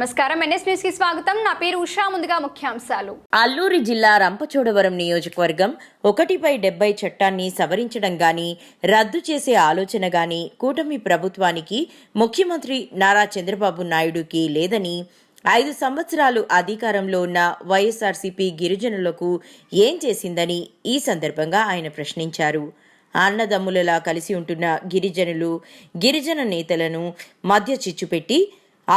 నమస్కారం. ఎన్ఎస్ న్యూస్కి స్వాగతం. నా పేరు ఉషా. ముందుగా ముఖ్యాంశాలు. అల్లూరి జిల్లా రంపచోడవరం నియోజకవర్గం ఒకటిపై డెబ్బై చట్టాన్ని సవరించడం గాని రద్దు చేసే ఆలోచన గాని కూటమి ప్రభుత్వానికి ముఖ్యమంత్రి నారా చంద్రబాబు నాయుడుకి లేదని ఐదు సంవత్సరాలు అధికారంలో ఉన్న వైఎస్ఆర్సీపీ గిరిజనులకు ఏం చేసిందని ఈ సందర్భంగా ఆయన ప్రశ్నించారు. అన్నదమ్ములలా కలిసి ఉంటున్న గిరిజనులు గిరిజన నేతలను మధ్య చిచ్చుపెట్టి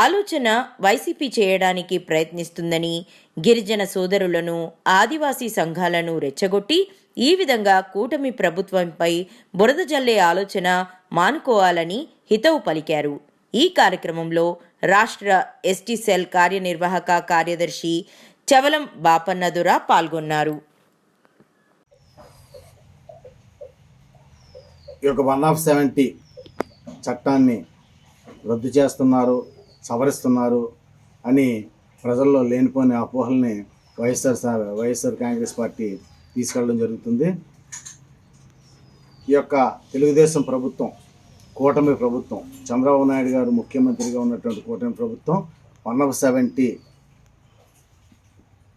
ఆలోచన వైసీపీ చేయడానికి ప్రయత్నిస్తుందని గిరిజన సోదరులను ఆదివాసీ సంఘాలను రెచ్చగొట్టి ఈ విధంగా కూటమి ప్రభుత్వంపై బురద జల్లే ఆలోచన మానుకోవాలని హితవు పలికారు. ఈ కార్యక్రమంలో రాష్ట్ర ఎస్టీ సెల్ కార్యనిర్వాహక కార్యదర్శి చవలం బాపన్నదుర పాల్గొన్నారు. ఈ యొక్క వన్ ఆఫ్ సెవెంటీ చట్టాన్ని రద్దు చేస్తున్నారు. సవరిస్తున్నారు అని ప్రజల్లో లేనిపోని అపోహల్ని వైఎస్ఆర్ సా- వైఎస్ఆర్ కాంగ్రెస్ పార్టీ తీసుకెళ్ళడం జరుగుతుంది. ఈ యొక్క తెలుగుదేశం ప్రభుత్వం కూటమి ప్రభుత్వం చంద్రబాబు నాయుడు గారు ముఖ్యమంత్రిగా ఉన్నటువంటి కూటమి ప్రభుత్వం వన్ ఆఫ్ సెవెంటీ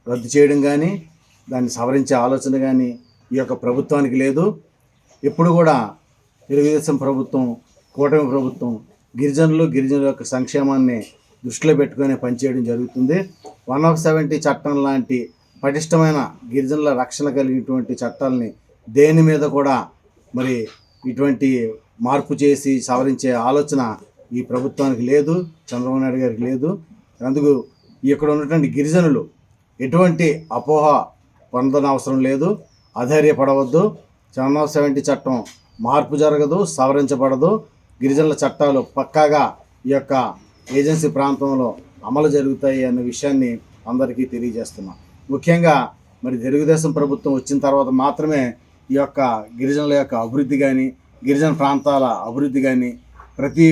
రద్దు చేయడం కానీ దాన్ని సవరించే ఆలోచన కానీ ఈ యొక్క ప్రభుత్వానికి లేదు. ఇప్పుడు కూడా తెలుగుదేశం ప్రభుత్వం కూటమి ప్రభుత్వం గిరిజనులు గిరిజనుల యొక్క సంక్షేమాన్ని దృష్టిలో పెట్టుకునే పనిచేయడం జరుగుతుంది. వన్ ఆఫ్ సెవెంటీ చట్టం లాంటి పటిష్టమైన గిరిజనుల రక్షణ కలిగినటువంటి చట్టాలని దేని మీద కూడా మరి ఇటువంటి మార్పు చేసి సవరించే ఆలోచన ఈ ప్రభుత్వానికి లేదు చంద్రబాబు నాయుడు గారికి లేదు. అందుకు ఇక్కడ ఉన్నటువంటి గిరిజనులు ఎటువంటి అపోహ పొందన అవసరం లేదు అధైర్యపడవద్దు. సెవెన్ ఆఫ్ సెవెంటీ చట్టం మార్పు జరగదు సవరించబడదు. గిరిజనుల చట్టాలు పక్కాగా ఈ యొక్క ఏజెన్సీ ప్రాంతంలో అమలు జరుగుతాయి అనే విషయాన్ని అందరికీ తెలియజేస్తున్నాం. ముఖ్యంగా మరి తెలుగుదేశం ప్రభుత్వం వచ్చిన తర్వాత మాత్రమే ఈ యొక్క గిరిజనుల యొక్క అభివృద్ధి కానీ గిరిజన ప్రాంతాల అభివృద్ధి కానీ ప్రతి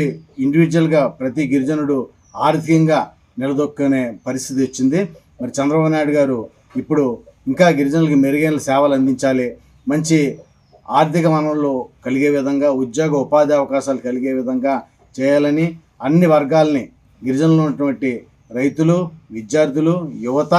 ఇండివిజువల్గా ప్రతి గిరిజనుడు ఆర్థికంగా నిలదొక్కునే పరిస్థితి వచ్చింది. మరి చంద్రబాబు నాయుడు గారు ఇప్పుడు ఇంకా గిరిజనులకు మెరుగైన సేవలు అందించాలి మంచి ఆర్థిక వనరులు కలిగే విధంగా ఉద్యోగ ఉపాధి అవకాశాలు కలిగే విధంగా చేయాలని అన్ని వర్గాల్ని గిరిజనులు ఉన్నటువంటి రైతులు విద్యార్థులు యువత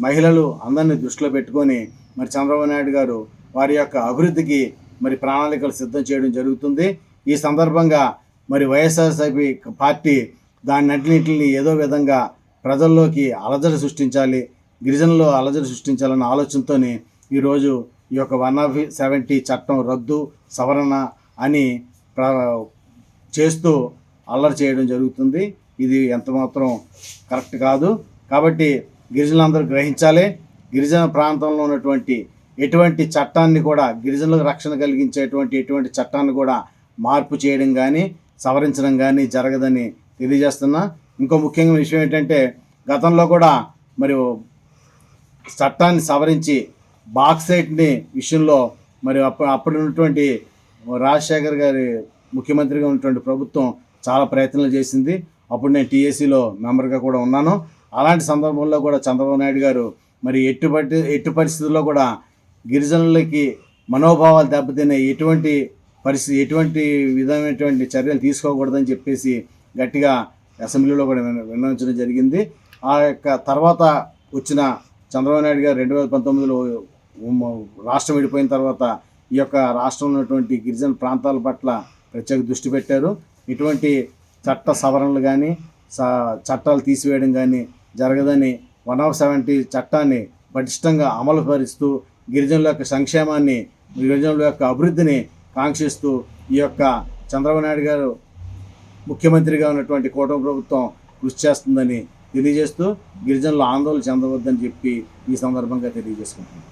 మహిళలు అందరినీ దృష్టిలో పెట్టుకొని మరి చంద్రబాబు నాయుడు గారు వారి యొక్క అభివృద్ధికి మరి ప్రణాళికలు సిద్ధం చేయడం జరుగుతుంది. ఈ సందర్భంగా మరి వైఎస్ఆర్సీపీ పార్టీ దాన్నింటిని ఏదో విధంగా ప్రజల్లోకి అలజడి సృష్టించాలి గిరిజనులు అలజడి సృష్టించాలన్న ఆలోచనతోనే ఈరోజు ఈ యొక్క వన్ ఆఫ్ సెవెంటీ చట్టం రద్దు సవరణ అని ప్ర చేస్తూ అల్లరి చేయడం జరుగుతుంది. ఇది ఎంత మాత్రం కరెక్ట్ కాదు. కాబట్టి గిరిజనులందరూ గ్రహించాలి. గిరిజన ప్రాంతంలో ఉన్నటువంటి ఎటువంటి చట్టాన్ని కూడా గిరిజనులకు రక్షణ కలిగించేటువంటి ఎటువంటి చట్టాన్ని కూడా మార్పు చేయడం కానీ సవరించడం కానీ జరగదని తెలియజేస్తున్నా. ఇంకో ముఖ్యంగా విషయం ఏంటంటే గతంలో కూడా మరి చట్టాన్ని సవరించి బాక్సైట్ని విషయంలో మరి అప్పుడు అప్పుడు ఉన్నటువంటి రాజశేఖర్ గారి ముఖ్యమంత్రిగా ఉన్నటువంటి ప్రభుత్వం చాలా ప్రయత్నాలు చేసింది. అప్పుడు నేను టీఏసీలో మెంబర్గా కూడా ఉన్నాను. అలాంటి సందర్భంలో కూడా చంద్రబాబు నాయుడు గారు మరి ఎట్టు పట్టి ఎట్టు పరిస్థితుల్లో కూడా గిరిజనులకి మనోభావాలు దెబ్బతినే ఎటువంటి పరిస్థితి ఎటువంటి విధమైనటువంటి చర్యలు తీసుకోకూడదని చెప్పేసి గట్టిగా అసెంబ్లీలో కూడా విన్నవించడం జరిగింది. ఆ యొక్క తర్వాత వచ్చిన చంద్రబాబు నాయుడు గారు రెండు వేల పంతొమ్మిదిలో రాష్ట్రం విడిపోయిన తర్వాత ఈ యొక్క రాష్ట్రంలో ఉన్నటువంటి గిరిజన ప్రాంతాల పట్ల ప్రత్యేక దృష్టి పెట్టారు. ఇటువంటి చట్ట సవరణలు కానీ చట్టాలు తీసివేయడం కానీ జరగదని వన్ ఆఫ్ సెవెంటీ చట్టాన్ని పటిష్టంగా అమలు పరుస్తూ గిరిజనుల యొక్క సంక్షేమాన్ని గిరిజనుల యొక్క అభివృద్ధిని కాంక్షిస్తూ ఈ యొక్క చంద్రబాబు నాయుడు గారు ముఖ్యమంత్రిగా ఉన్నటువంటి కూటమి ప్రభుత్వం కృషి చేస్తుందని తెలియజేస్తూ గిరిజనులు ఆందోళన చెందవద్దని చెప్పి ఈ సందర్భంగా తెలియజేసుకుంటున్నాను.